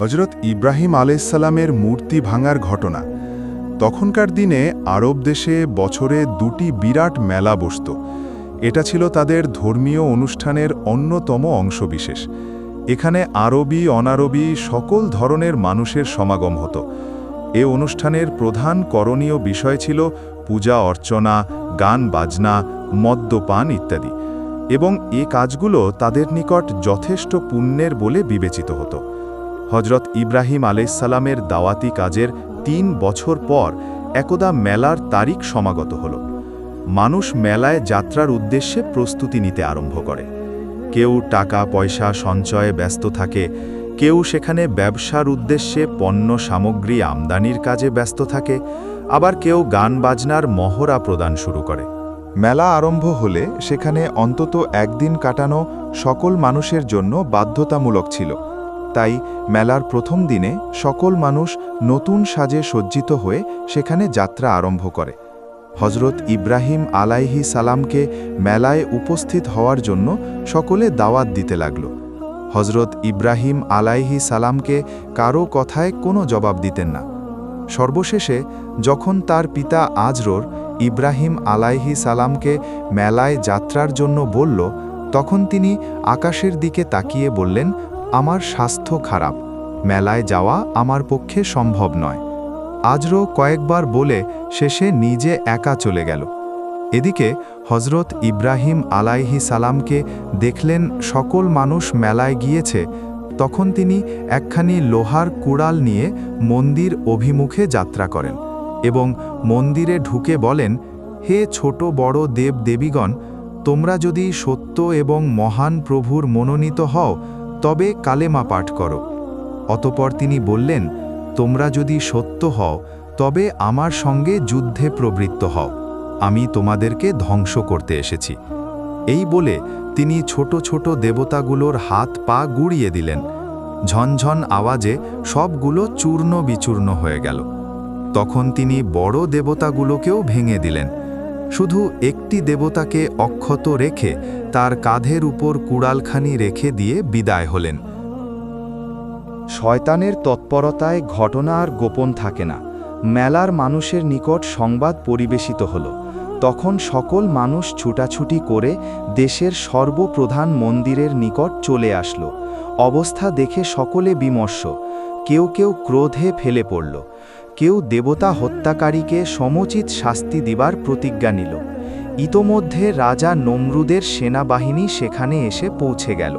হজরত ইব্রাহিম আলাইসাল্লামের মূর্তি ভাঙার ঘটনা। তখনকার দিনে আরব দেশে বছরে দুটি বিরাট মেলা বসত। এটা ছিল তাদের ধর্মীয় অনুষ্ঠানের অন্যতম অংশবিশেষ। এখানে আরবি, অনারবি সকল ধরনের মানুষের সমাগম হতো। এ অনুষ্ঠানের প্রধান করণীয় বিষয় ছিল পূজা অর্চনা, গান বাজনা, মদ্যপান ইত্যাদি। এবং এ কাজগুলো তাদের নিকট যথেষ্ট পুণ্যের বলে বিবেচিত হতো। হজরত ইব্রাহিম আলাইসাল্লামের দাওয়াতি কাজের তিন বছর পর একদা মেলার তারিখ সমাগত হল। মানুষ মেলায় যাত্রার উদ্দেশ্যে প্রস্তুতি নিতে আরম্ভ করে। কেউ টাকা, পয়সা, সঞ্চয়ে ব্যস্ত থাকে, কেউ সেখানে ব্যবসার উদ্দেশ্যে পণ্য, সামগ্রী, আমদানির কাজে ব্যস্ত থাকে, আবার কেউ গান বাজনার মহড়া প্রদান শুরু করে। মেলা আরম্ভ হলে সেখানে অন্তত একদিন কাটানো সকল মানুষের জন্য বাধ্যতামূলক ছিল। তাই মেলার প্রথম দিনে সকল মানুষ নতুন সাজে সজ্জিত হয়ে সেখানে যাত্রা আরম্ভ করে। হজরত ইব্রাহিম আলাইহি সালামকে মেলায় উপস্থিত হওয়ার জন্য সকলে দাওয়াত দিতে লাগল। হজরত ইব্রাহিম আলাইহি সালামকে কারও কথায় কোনো জবাব দিতেন না। সর্বশেষে যখন তার পিতা আজরোর ইব্রাহিম আলাইহি সালামকে মেলায় যাত্রার জন্য বলল, তখন তিনি আকাশের দিকে তাকিয়ে বললেন আমার স্বাস্থ্য খারাপ। মেলায় যাওয়া আমার পক্ষে সম্ভব নয়। আজরো কয়েকবার বলে শেষে নিজে একা চলে গেল। এদিকে হজরত ইব্রাহিম আলাইহি সালামকে দেখলেন সকল মানুষ মেলায় গিয়েছে, তখন তিনি একখানি লোহার কুড়াল নিয়ে মন্দির অভিমুখে যাত্রা করেন এবং মন্দিরে ঢুকে বলেন, হে ছোট বড় দেব দেবীগণ তোমরা যদি সত্য এবং মহান প্রভুর মনোনীত হও তবে কালেমা পাঠ করো। অতপর তিনি বললেন, তোমরা যদি সত্য হও, তবে আমার সঙ্গে যুদ্ধে প্রবৃত্ত হও। আমি তোমাদেরকে ধ্বংস করতে এসেছি। এই বলে তিনি ছোট ছোট দেবতাগুলোর হাত পা গুড়িয়ে দিলেন। ঝনঝন আওয়াজে সবগুলো চূর্ণ বিচূর্ণ হয়ে গেল। তখন তিনি বড় দেবতাগুলোকেও ভেঙে দিলেন। শুধু একটি দেবতাকে অক্ষত রেখে তার কাঁধের উপর কুড়ালখানি রেখে দিয়ে বিদায় হলেন। শয়তানের তৎপরতায় ঘটনা আর গোপন থাকে না। মেলার মানুষের নিকট সংবাদ পরিবেশিত হল। তখন সকল মানুষ ছুটাছুটি করে দেশের সর্বপ্রধান মন্দিরের নিকট চলে আসলো। অবস্থা দেখে সকলে বিমর্ষ। কেউ কেউ ক্রোধে ফেলে পড়ল। কেউ দেবতা হত্যাকারীকে সমুচিত শাস্তি দিবার প্রতিজ্ঞা নিল। ইতোমধ্যে রাজা নমরুদের সেনাবাহিনী সেখানে এসে পৌঁছে গেল।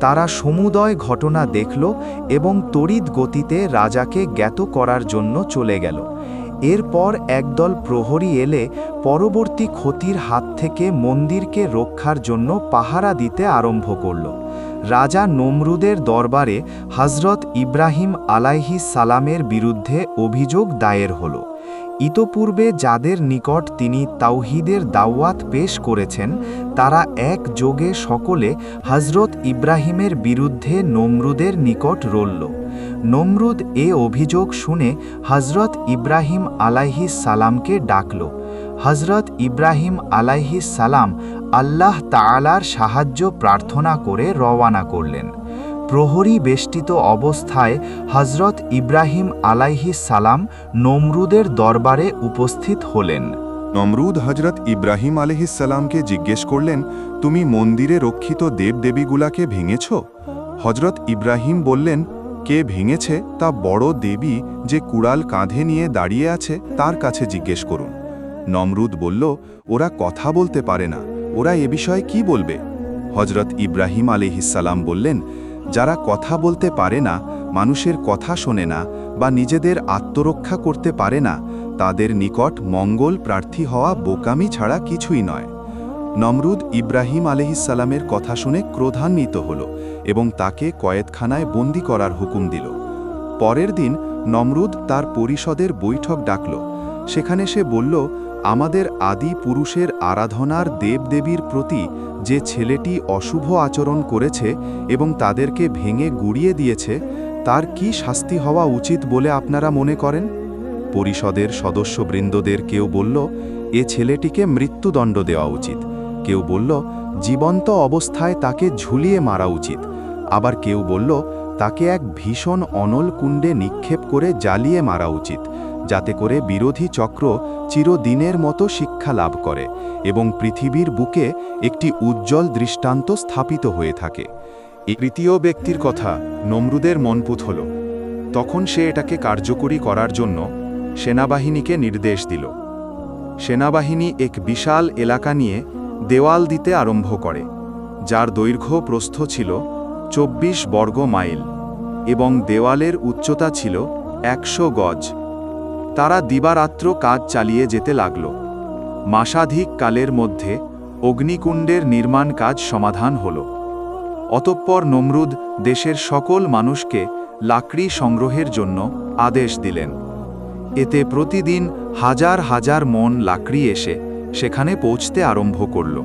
তারা সমুদয় ঘটনা দেখল এবং তড়িৎ গতিতে রাজাকে জ্ঞাত করার জন্য চলে গেল। এরপর একদল প্রহরী এলে পরবর্তী ক্ষতির হাত থেকে মন্দিরকে রক্ষার জন্য পাহারা দিতে আরম্ভ করল। রাজা নমরুদের দরবারে হজরত ইব্রাহিম আলাইহি সালামের বিরুদ্ধে অভিযোগ দায়ের হল। ইতপূর্বে যাদের নিকট তিনি তাওহিদের দাওয়াত পেশ করেছেন, তারা এক যোগে সকলে হজরত ইব্রাহিমের বিরুদ্ধে নমরুদের নিকট রলল নমরুদ এ অভিযোগ শুনে হজরত ইব্রাহিম আলাইহি সালামকে ডাকল। হজরত ইব্রাহিম আলাইহি সালাম আল্লাহ তাআলার সাহায্য প্রার্থনা করে রওয়ানা করলেন। প্রহরী বেষ্টিত অবস্থায় হজরত ইব্রাহিম আলাইহি সালাম নমরুদের দরবারে উপস্থিত হলেন। নমরুদ হজরত ইব্রাহিম আলহিসাল্লামকে জিজ্ঞেস করলেন, তুমি মন্দিরে রক্ষিত দেবদেবীগুলাকে ভেঙেছ? হজরত ইব্রাহিম বললেন, কে ভেঙেছে তা বড় দেবী যে কুড়াল কাঁধে নিয়ে দাঁড়িয়ে আছে তার কাছে জিজ্ঞেস করুন। নমরুদ বলল, ওরা কথা বলতে পারে না। ওরা এ বিষয়ে কি বলবে? হজরত ইব্রাহিম আলিহিসাল্লাম বললেন, যারা কথা বলতে পারে না, মানুষের কথা শোনে না বা নিজেদের আত্মরক্ষা করতে পারে না, তাদের নিকট মঙ্গল প্রার্থী হওয়া বোকামি ছাড়া কিছুই নয়। নমরুদ ইব্রাহিম আলহিসাল্লামের কথা শুনে ক্রোধান্বিত হল এবং তাকে কয়েদখানায় বন্দি করার হুকুম দিল। পরের দিন নমরুদ তার পরিষদের বৈঠক ডাকল। সেখানে সে বলল আমাদের আদি পুরুষের আরাধনার দেবদেবীর প্রতি যে ছেলেটি অশুভ আচরণ করেছে এবং তাদেরকে ভেঙে গুড়িয়ে দিয়েছে, তার কি শাস্তি হওয়া উচিত বলে আপনারা মনে করেন? পরিষদের সদস্যবৃন্দদের কেউ বলল, এ ছেলেটিকে মৃত্যুদণ্ড দেওয়া উচিত। কেউ বলল, জীবন্ত অবস্থায় তাকে ঝুলিয়ে মারা উচিত। আবার কেউ বলল, তাকে এক ভীষণ অনল কুণ্ডে নিক্ষেপ করে জ্বালিয়ে মারা উচিত। যাতে করে বিরোধী চক্র চিরদিনের মতো শিক্ষা লাভ করে এবং পৃথিবীর বুকে একটি উজ্জ্বল দৃষ্টান্ত স্থাপিত হয়ে থাকে। তৃতীয় ব্যক্তির কথা নমরুদের মনপুত হল। তখন সে এটাকে কার্যকরী করার জন্য সেনাবাহিনীকে নির্দেশ দিল। সেনাবাহিনী এক বিশাল এলাকা নিয়ে দেওয়াল দিতে আরম্ভ করে, যার দৈর্ঘ্য প্রস্থ ছিল চব্বিশ বর্গ মাইল এবং দেওয়ালের উচ্চতা ছিল একশো গজ। তারা দিবারাত্র কাজ চালিয়ে যেতে লাগল। মাসাধিক কালের মধ্যে অগ্নিকুণ্ডের নির্মাণ কাজ সমাধান হল। অতঃপর নমরুদ দেশের সকল মানুষকে লাকড়ি সংগ্রহের জন্য আদেশ দিলেন। এতে প্রতিদিন হাজার হাজার মন লাকড়ি এসে সেখানে পৌঁছতে আরম্ভ করল।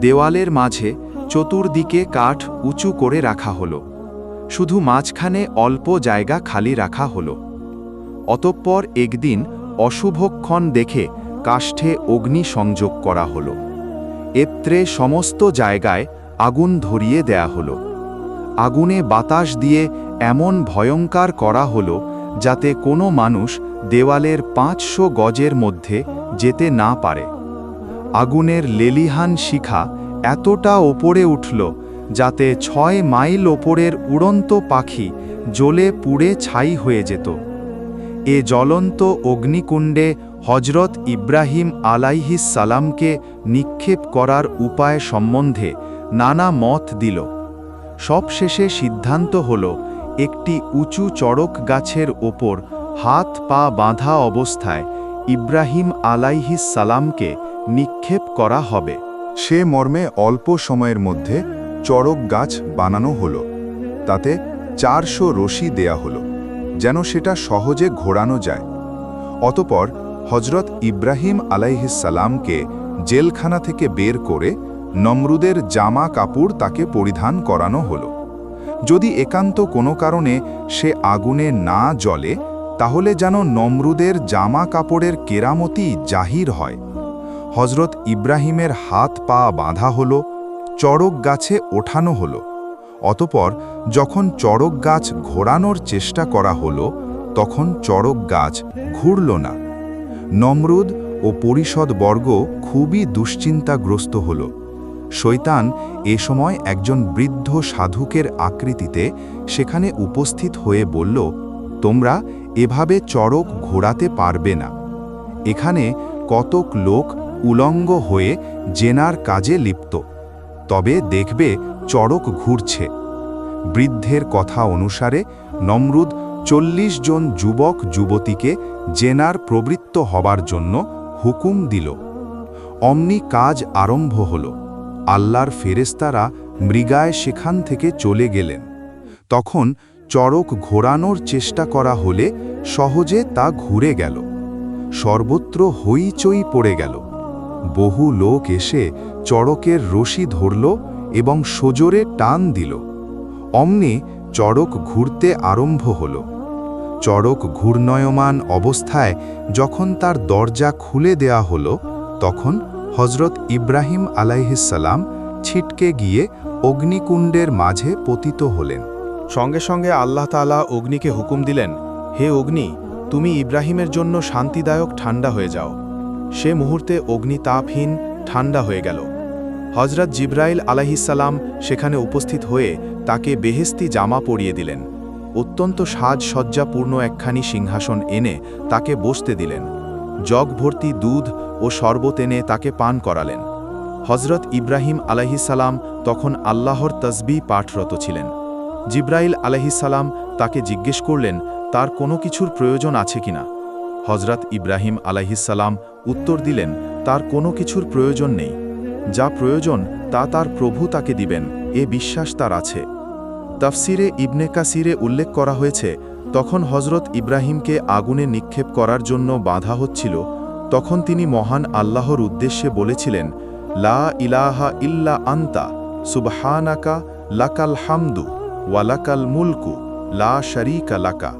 দেওয়ালের মাঝে চতুর্দিকে কাঠ উঁচু করে রাখা হল। শুধু মাঝখানে অল্প জায়গা খালি রাখা হল। অতঃপর একদিন অশুভক্ষণ দেখে কাষ্ঠে অগ্নি সংযোগ করা হল। এত্রে সমস্ত জায়গায় আগুন ধরিয়ে দেয়া হল। আগুনে বাতাস দিয়ে এমন ভয়ঙ্কর করা হল যাতে কোনো মানুষ দেওয়ালের পাঁচশো গজের মধ্যে যেতে না পারে। আগুনের লেলিহান শিখা এতটা ওপরে উঠল যাতে ছয় মাইল ওপরের উড়ন্ত পাখি জ্বলে পুড়ে ছাই হয়ে যেত। এ জ্বলন্ত অগ্নিকুণ্ডে হজরত ইব্রাহিম আলাইহিস সালামকে নিক্ষেপ করার উপায় সম্বন্ধে নানা মত দিল। সবশেষে সিদ্ধান্ত হল, একটি উঁচু চড়ক গাছের ওপর হাত পা বাঁধা অবস্থায় ইব্রাহিম আলাইহিস সালামকে নিক্ষেপ করা হবে। সে মর্মে অল্প সময়ের মধ্যে চড়ক গাছ বানানো হলো। তাতে চারশো রশি দেয়া হলো। যেন সেটা সহজে ঘোরানো যায়। অতপর হজরত ইব্রাহিম আলাইহিসালামকে জেলখানা থেকে বের করে নমরুদের জামা কাপড় তাকে পরিধান করানো হলো। যদি একান্ত কোনো কারণে সে আগুনে না জ্বলে, তাহলে যেন নমরুদের জামা কাপড়ের কেরামতি জাহির হয়। হজরত ইব্রাহিমের হাত পা বাঁধা হলো, চড়ক গাছে ওঠানো হলো। অতপর যখন চড়ক গাছ ঘোরানোর চেষ্টা করা হলো, তখন চড়ক গাছ ঘুরল না। নমরুদ ও পরিষদবর্গ খুবই দুশ্চিন্তাগ্রস্ত হল। শৈতান এ সময় একজন বৃদ্ধ সাধুকের আকৃতিতে সেখানে উপস্থিত হয়ে বলল, তোমরা এভাবে চড়ক ঘোরাতে পারবে না। এখানে কতক লোক উলঙ্গ হয়ে জেনার কাজে লিপ্ত। তবে দেখবে চড়ক ঘুরছে। বৃদ্ধের কথা অনুসারে নমরুদ চল্লিশ জন যুবক যুবতীকে জেনার প্রবৃত্ত হবার জন্য হুকুম দিল। অমনি কাজ আরম্ভ হল। আল্লাহর ফেরেস্তারা মৃগায় সেখান থেকে চলে গেলেন। তখন চড়ক ঘোরানোর চেষ্টা করা হলে সহজে তা ঘুরে গেল। সর্বত্র হইচই পড়ে গেল। বহু লোক এসে চড়কের রশি ধরল এবং সজোরে টান দিল। অমনি চড়ক ঘুরতে আরম্ভ হল। চড়ক ঘূর্ণয়মান অবস্থায় যখন তার দরজা খুলে দেয়া হল, তখন হজরত ইব্রাহিম আলাইহিসাল্লাম ছিটকে গিয়ে অগ্নিকুণ্ডের মাঝে পতিত হলেন। সঙ্গে সঙ্গে আল্লাহ তালা অগ্নিকে হুকুম দিলেন, হে অগ্নি, তুমি ইব্রাহিমের জন্য শান্তিদায়ক ঠান্ডা হয়ে যাও। সে মুহূর্তে অগ্নি তাপহীন ঠান্ডা হয়ে গেল। হজরত জিব্রাইল আলাহিসাল্লাম সেখানে উপস্থিত হয়ে তাকে বেহেস্তি জামা পরিয়ে দিলেন। অত্যন্ত সাজসজ্জাপূর্ণ একখানি সিংহাসন এনে তাকে বসতে দিলেন। জগ ভর্তি দুধ ও শরবত এনে তাকে পান করালেন। হজরত ইব্রাহিম আলাহিসাল্লাম তখন আল্লাহর তসবি পাঠরত ছিলেন। জিব্রাইল আলহিসাল্লাম তাকে জিজ্ঞেস করলেন, তার কোনো কিছুর প্রয়োজন আছে কিনা? হজরত ইব্রাহিম আলাইহিসাল্লাম উত্তর দিলেন তার কোনো কিছুর প্রয়োজন নেই। যা প্রয়োজন, তা তার প্রভু তাকে দিবেন, এ বিশ্বাস তার আছে। তাফসিরে ইবনে কাসিরে উল্লেখ করা হয়েছে, তখন হজরত ইব্রাহিমকে আগুনে নিক্ষেপ করার জন্য বাধা হচ্ছিল, তখন তিনি মহান আল্লাহর উদ্দেশ্যে বলেছিলেন, লা ইলাহা ইল্লা আন্তা, সুবহানাকা লাকাল হামদু ওয়ালাকাল মুলকু, লা শরিকা লাকা।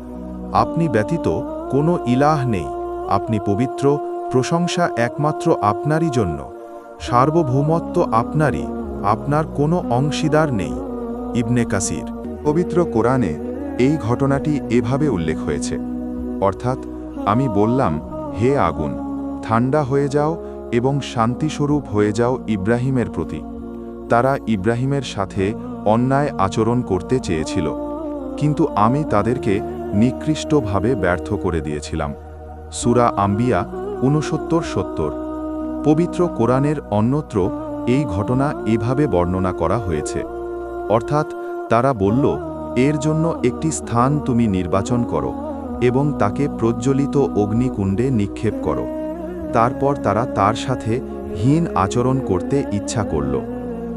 আপনি ব্যতীত কোনো ইলাহ নেই, আপনি পবিত্র প্রশংসা একমাত্র আপনারই জন্য। সার্বভৌমত্ব আপনারই, আপনার কোনো অংশীদার নেই। ইবনে কাসির। পবিত্র কোরআনে এই ঘটনাটি এভাবে উল্লেখ হয়েছে। অর্থাৎ, আমি বললাম, হে আগুন, ঠান্ডা হয়ে যাও এবং শান্তিস্বরূপ হয়ে যাও ইব্রাহিমের প্রতি। তারা ইব্রাহিমের সাথে অন্যায় আচরণ করতে চেয়েছিল, কিন্তু আমি তাদেরকে নিকৃষ্টভাবে ব্যর্থ করে দিয়েছিলাম। সুরা আম্বিয়া ঊনসত্তর সত্তর। পবিত্র কোরআনের অন্যত্র এই ঘটনা এভাবে বর্ণনা করা হয়েছে। অর্থাৎ তারা বলল, এর জন্য একটি স্থান তুমি নির্বাচন করো এবং তাকে প্রজ্বলিত অগ্নিকুণ্ডে নিক্ষেপ করো। তারপর তারা তার সাথে হীন আচরণ করতে ইচ্ছা করল।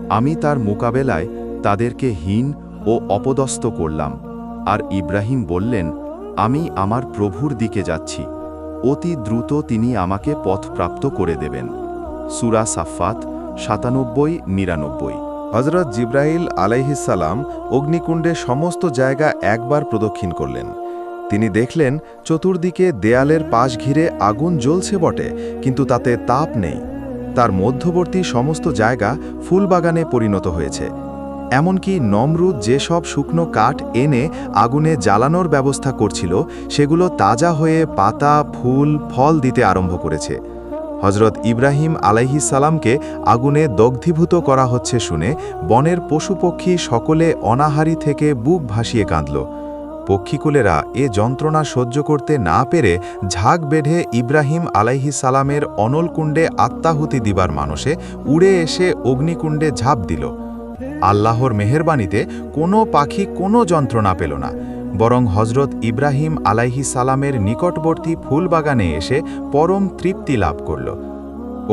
আমি তার মোকাবেলায় তাদেরকে হীন ও অপদস্থ করলাম। আর ইব্রাহিম বললেন, আমি আমার প্রভুর দিকে যাচ্ছি। অতি দ্রুত তিনি আমাকে পথপ্রাপ্ত করে দেবেন। সুরা সাফাত সাতানব্বই, নিরানব্বই। হজরত জিব্রাইল আলাইহিসাল্লাম অগ্নিকুণ্ডে সমস্ত জায়গা একবার প্রদক্ষিণ করলেন। তিনি দেখলেন, চতুর্দিকে দেয়ালের পাশ ঘিরে আগুন জ্বলছে বটে, কিন্তু তাতে তাপ নেই। তার মধ্যবর্তী সমস্ত জায়গা ফুলবাগানে পরিণত হয়েছে। এমনকি নমরুদ যেসব শুকনো কাঠ এনে আগুনে জ্বালানোর ব্যবস্থা করছিল, সেগুলো তাজা হয়ে পাতা, ফুল, ফল দিতে আরম্ভ করেছে। হজরত ইব্রাহিম আলাইহিস সালামকে আগুনে দগ্ধীভূত করা হচ্ছে শুনে বনের পশুপক্ষী সকলে অনাহারি থেকে বুক ভাসিয়ে কাঁদল। পক্ষীকুলেরা এ যন্ত্রণা সহ্য করতে না পেরে ঝাঁক বেঁধে ইব্রাহিম আলাইহিস সালামের অনলকুণ্ডে আত্মাহুতি দিবার মানুষে উড়ে এসে অগ্নিকুণ্ডে ঝাঁপ দিল। আল্লাহর মেহেরবানিতে কোনো পাখি কোনো যন্ত্রণা পেল না, বরং হজরত ইব্রাহিম আলাইহি সালামের নিকটবর্তী ফুলবাগানে এসে পরম তৃপ্তি লাভ করল।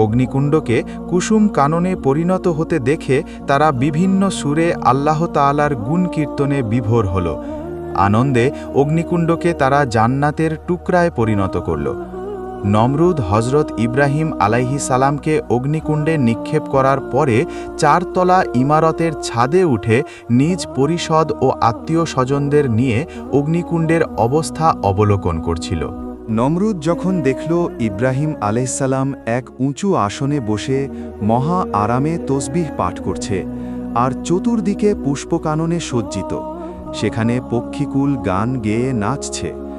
অগ্নিকুণ্ডকে কুসুম কাননে পরিণত হতে দেখে তারা বিভিন্ন সুরে আল্লাহ তাআলার গুণ কীর্তনে বিভোর হল। আনন্দে অগ্নিকুণ্ডকে তারা জান্নাতের টুকরায় পরিণত করল। নমরুদ হজরত ইব্রাহিম আলাইহি সালামকে অগ্নিকুণ্ডে নিক্ষেপ করার পরে চারতলা ইমারতের ছাদে উঠে নিজ পরিষদ ও আত্মীয় স্বজনদের নিয়ে অগ্নিকুণ্ডের অবস্থা অবলোকন করছিল। নমরুদ যখন দেখল ইব্রাহিম আলাইসাল্লাম এক উঁচু আসনে বসে মহা আরামে তসবিহ পাঠ করছে আর চতুর্দিকে পুষ্পকাননে সজ্জিত। সেখানে পক্ষীকুল গান গেয়ে নাচছে।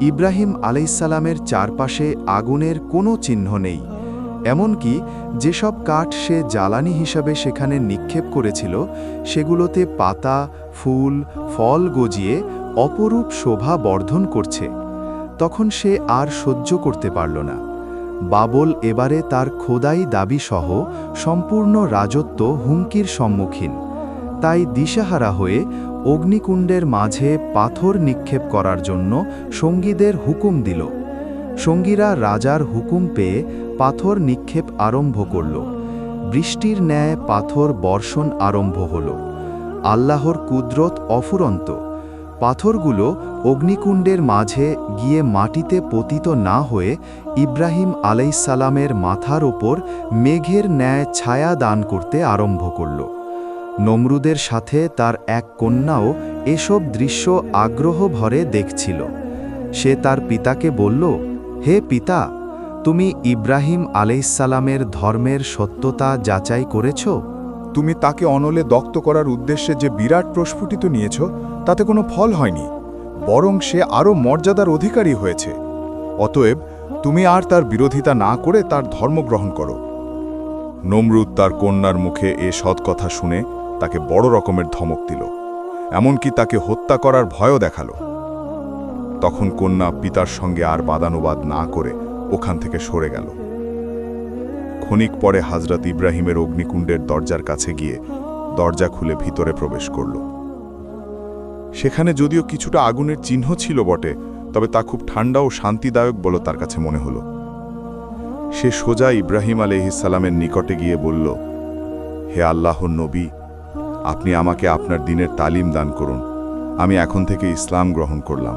ইব্রাহিম আলাইসাল্লামের চারপাশে আগুনের কোনো চিহ্ন নেই। এমনকি যেসব কাঠ সে জ্বালানি হিসাবে সেখানে নিক্ষেপ করেছিল, সেগুলোতে পাতা, ফুল, ফল গজিয়ে অপরূপ শোভা বর্ধন করছে। তখন সে আর সহ্য করতে পারল না। বাবল এবারে তার খোদাই দাবিসহ সম্পূর্ণ রাজত্ব হুমকির সম্মুখীন। তাই দিশাহারা হয়ে অগ্নিকুণ্ডের মাঝে পাথর নিক্ষেপ করার জন্য সঙ্গীদের হুকুম দিল। সঙ্গীরা রাজার হুকুম পেয়ে পাথর নিক্ষেপ আরম্ভ করল। বৃষ্টির ন্যায় পাথর বর্ষণ আরম্ভ হল। আল্লাহর কুদরত অফুরন্ত। পাথরগুলো অগ্নিকুণ্ডের মাঝে গিয়ে মাটিতে পতিত না হয়ে ইব্রাহিম আলাইসালামের মাথার ওপর মেঘের ন্যায় ছায়া দান করতে আরম্ভ করল। নমরুদের সাথে তার এক কন্যাও এসব দৃশ্য আগ্রহ ভরে দেখছিল। সে তার পিতাকে বলল, হে পিতা, তুমি ইব্রাহিম আলাইসালামের ধর্মের সত্যতা যাচাই করেছ? তুমি তাকে অনলে দক্ত করার উদ্দেশ্যে যে বিরাট প্রস্ফুটিত নিয়েছ, তাতে কোনো ফল হয়নি, বরং সে আরও মর্যাদার অধিকারী হয়েছে। অতএব তুমি আর তার বিরোধিতা না করে তার ধর্ম গ্রহণ করো। নমরুদ তার কন্যার মুখে এ সৎ কথা শুনে তাকে বড় রকমের ধমক দিল, এমনকি তাকে হত্যা করার ভয়ও দেখাল। তখন কন্যা পিতার সঙ্গে আর বাদানুবাদ না করে ওখান থেকে সরে গেল। ক্ষণিক পরে হাজরত ইব্রাহিমের অগ্নিকুণ্ডের দরজার কাছে গিয়ে দরজা খুলে ভিতরে প্রবেশ করল। সেখানে যদিও কিছুটা আগুনের চিহ্ন ছিল বটে, তবে তা খুব ঠান্ডা ও শান্তিদায়ক বলে তার কাছে মনে হলো। সে সোজা ইব্রাহিম আলহিসাল্লামের নিকটে গিয়ে বলল, হে আল্লাহ নবী আপনি আমাকে আপনার দিনের তালিম দান করুন। আমি এখন থেকে ইসলাম গ্রহণ করলাম।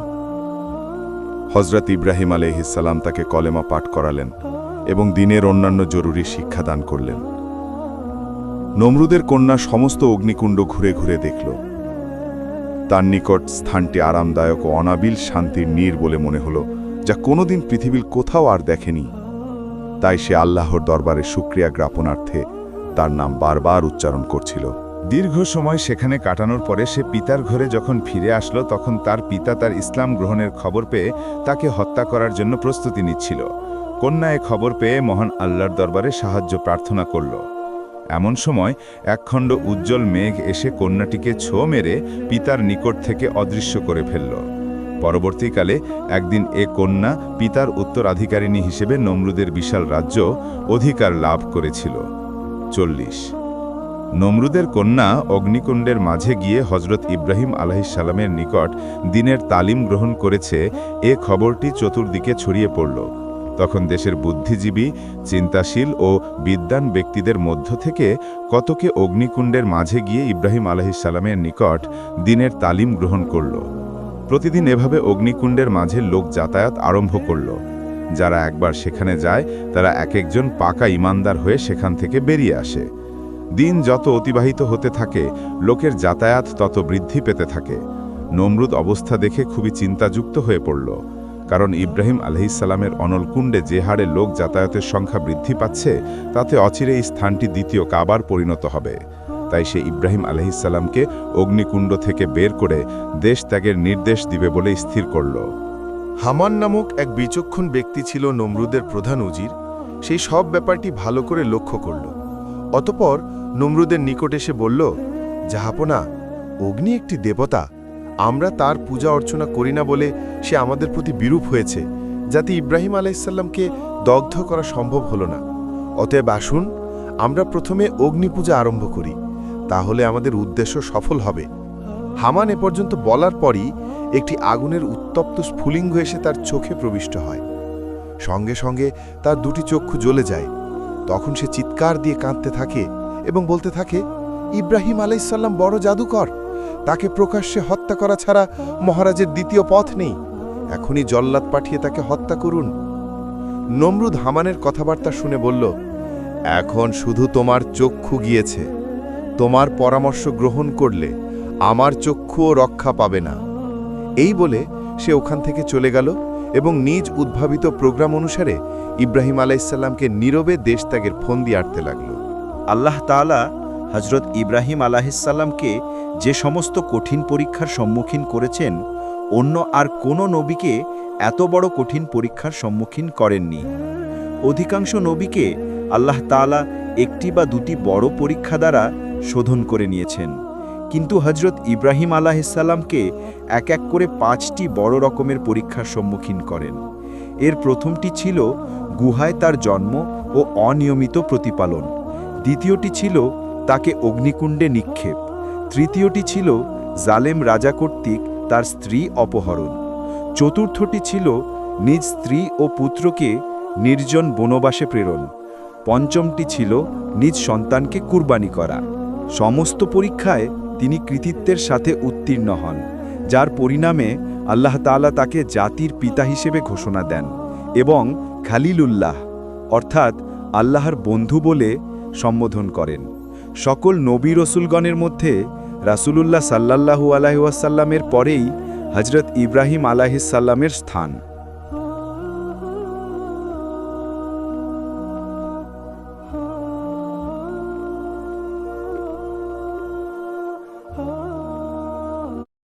হজরত ইব্রাহিম আলহিসাল্লাম তাকে কলেমা পাঠ করালেন এবং দিনের অন্যান্য জরুরি শিক্ষা দান করলেন। নমরুদের কন্যা সমস্ত অগ্নিকুণ্ড ঘুরে ঘুরে দেখল। তার নিকট স্থানটি আরামদায়ক ও অনাবিল শান্তির নীর বলে মনে হলো, যা কোনোদিন পৃথিবীর কোথাও আর দেখেনি। তাই সে আল্লাহর দরবারে সুক্রিয়া জ্ঞাপনার্থে তার নাম বারবার উচ্চারণ করছিল। দীর্ঘ সময় সেখানে কাটানোর পরে সে পিতার ঘরে যখন ফিরে আসলো, তখন তার পিতা তার ইসলাম গ্রহণের খবর পেয়ে তাকে হত্যা করার জন্য প্রস্তুতি নিচ্ছিল। কন্যা এ খবর পেয়ে মহান আল্লাহর দরবারে সাহায্য প্রার্থনা করল। এমন সময় একখণ্ড উজ্জ্বল মেঘ এসে কন্যাটিকে ছো মেরে পিতার নিকট থেকে অদৃশ্য করে ফেলল। পরবর্তীকালে একদিন এ কন্যা পিতার উত্তরাধিকারিণী হিসেবে নমরুদের বিশাল রাজ্য অধিকার লাভ করেছিল। চল্লিশ নমরুদের কন্যা অগ্নিকুণ্ডের মাঝে গিয়ে হজরত ইব্রাহিম আলাহিসাল্লামের নিকট দিনের তালিম গ্রহণ করেছে, এ খবরটি চতুর্দিকে ছড়িয়ে পড়ল। তখন দেশের বুদ্ধিজীবী, চিন্তাশীল ও বিদ্বান ব্যক্তিদের মধ্য থেকে কতকে অগ্নিকুণ্ডের মাঝে গিয়ে ইব্রাহিম আলাহিসাল্লামের নিকট দিনের তালিম গ্রহণ করল। প্রতিদিন এভাবে অগ্নিকুণ্ডের মাঝে লোক যাতায়াত আরম্ভ করল। যারা একবার সেখানে যায়, তারা এক একজন পাকা ইমানদার হয়ে সেখান থেকে বেরিয়ে আসে। দিন যত অতিবাহিত হতে থাকে, লোকের যাতায়াত তত বৃদ্ধি পেতে থাকে। নমরুদ অবস্থা দেখে খুবই চিন্তাযুক্ত হয়ে পড়ল, কারণ ইব্রাহিম আলহিসাল্লামের অনলকুণ্ডে যে হারে লোক যাতায়াতের সংখ্যা বৃদ্ধি পাচ্ছে, তাতে অচিরে এই স্থানটি দ্বিতীয় কাবার পরিণত হবে। তাই সে ইব্রাহিম আলহিসাল্লামকে অগ্নিকুণ্ড থেকে বের করে দেশ ত্যাগের নির্দেশ দিবে বলে স্থির করল। হামান নামক এক বিচক্ষণ ব্যক্তি ছিল নমরুদের প্রধান উজির। সেই সব ব্যাপারটি ভালো করে লক্ষ্য করল। অতপর নমরুদের নিকট এসে বলল, জাহাপনা, অগ্নি একটি দেবতা। আমরা তার পূজা অর্চনা করি না বলে সে আমাদের প্রতি বিরূপ হয়েছে, যাতে ইব্রাহিম আলাইসাল্লামকে দগ্ধ করা সম্ভব হলো না। অতএব আসুন, আমরা প্রথমে অগ্নি পূজা আরম্ভ করি, তাহলে আমাদের উদ্দেশ্য সফল হবে। হামান এ পর্যন্ত বলার পরই একটি আগুনের উত্তপ্ত স্ফুলিঙ্গ এসে তার চোখে প্রবিষ্ট হয়। সঙ্গে সঙ্গে তার দুটি চক্ষু জ্বলে যায়। তখন সে চিৎকার দিয়ে কাঁদতে থাকে এবং বলতে থাকে, ইব্রাহিম আলাইসাল্লাম বড় জাদুকর। তাকে প্রকাশ্যে হত্যা করা ছাড়া মহারাজের দ্বিতীয় পথ নেই। এখনই জল্লাদ পাঠিয়ে তাকে হত্যা করুন। নমরুদ হামানের কথাবার্তা শুনে বলল, এখন শুধু তোমার চক্ষু গিয়েছে। তোমার পরামর্শ গ্রহণ করলে আমার চক্ষুও রক্ষা পাবে না। এই বলে সে ওখান থেকে চলে গেল এবং নিজ উদ্ভাবিত প্রোগ্রাম অনুসারে ইব্রাহিম আলাইসাল্লামকে নীরবে দেশত্যাগের ফন্দি আটতে লাগল। আল্লাহ তাআলা হজরত ইব্রাহিম আলাহিসাল্লামকে যে সমস্ত কঠিন পরীক্ষার সম্মুখীন করেছেন, অন্য আর কোনো নবীকে এত বড় কঠিন পরীক্ষার সম্মুখীন করেননি। অধিকাংশ নবীকে আল্লাহ তাআলা একটি বা দুটি বড় পরীক্ষা দ্বারা শোধন করে নিয়েছেন। কিন্তু হজরত ইব্রাহিম আলাহিসাল্লামকে এক এক করে পাঁচটি বড় রকমের পরীক্ষার সম্মুখীন করেন। এর প্রথমটি ছিল গুহায় তার জন্ম ও অনিয়মিত প্রতিপালন। দ্বিতীয়টি ছিল তাকে অগ্নিকুণ্ডে নিক্ষেপ। তৃতীয়টি ছিল জালেম রাজা কর্তৃক তার স্ত্রী অপহরণ। চতুর্থটি ছিল নিজ স্ত্রী ও পুত্রকে নির্জন বনবাসে প্রেরণ। পঞ্চমটি ছিল নিজ সন্তানকে কুরবানি করা। সমস্ত পরীক্ষায় তিনি কৃতিত্বের সাথে উত্তীর্ণ হন, যার পরিণামে আল্লাহ তালা তাকে জাতির পিতা হিসেবে ঘোষণা দেন এবং খালিলুল্লাহ, অর্থাৎ আল্লাহর বন্ধু বলে সম্বোধন করেন। সকল নবী রসুলগণের মধ্যে রাসূলুল্লাহ সাল্লাহু আলাইহি ওয়াসাল্লামের পরেই হজরত ইব্রাহিম আলাহিসাল্লামের স্থান।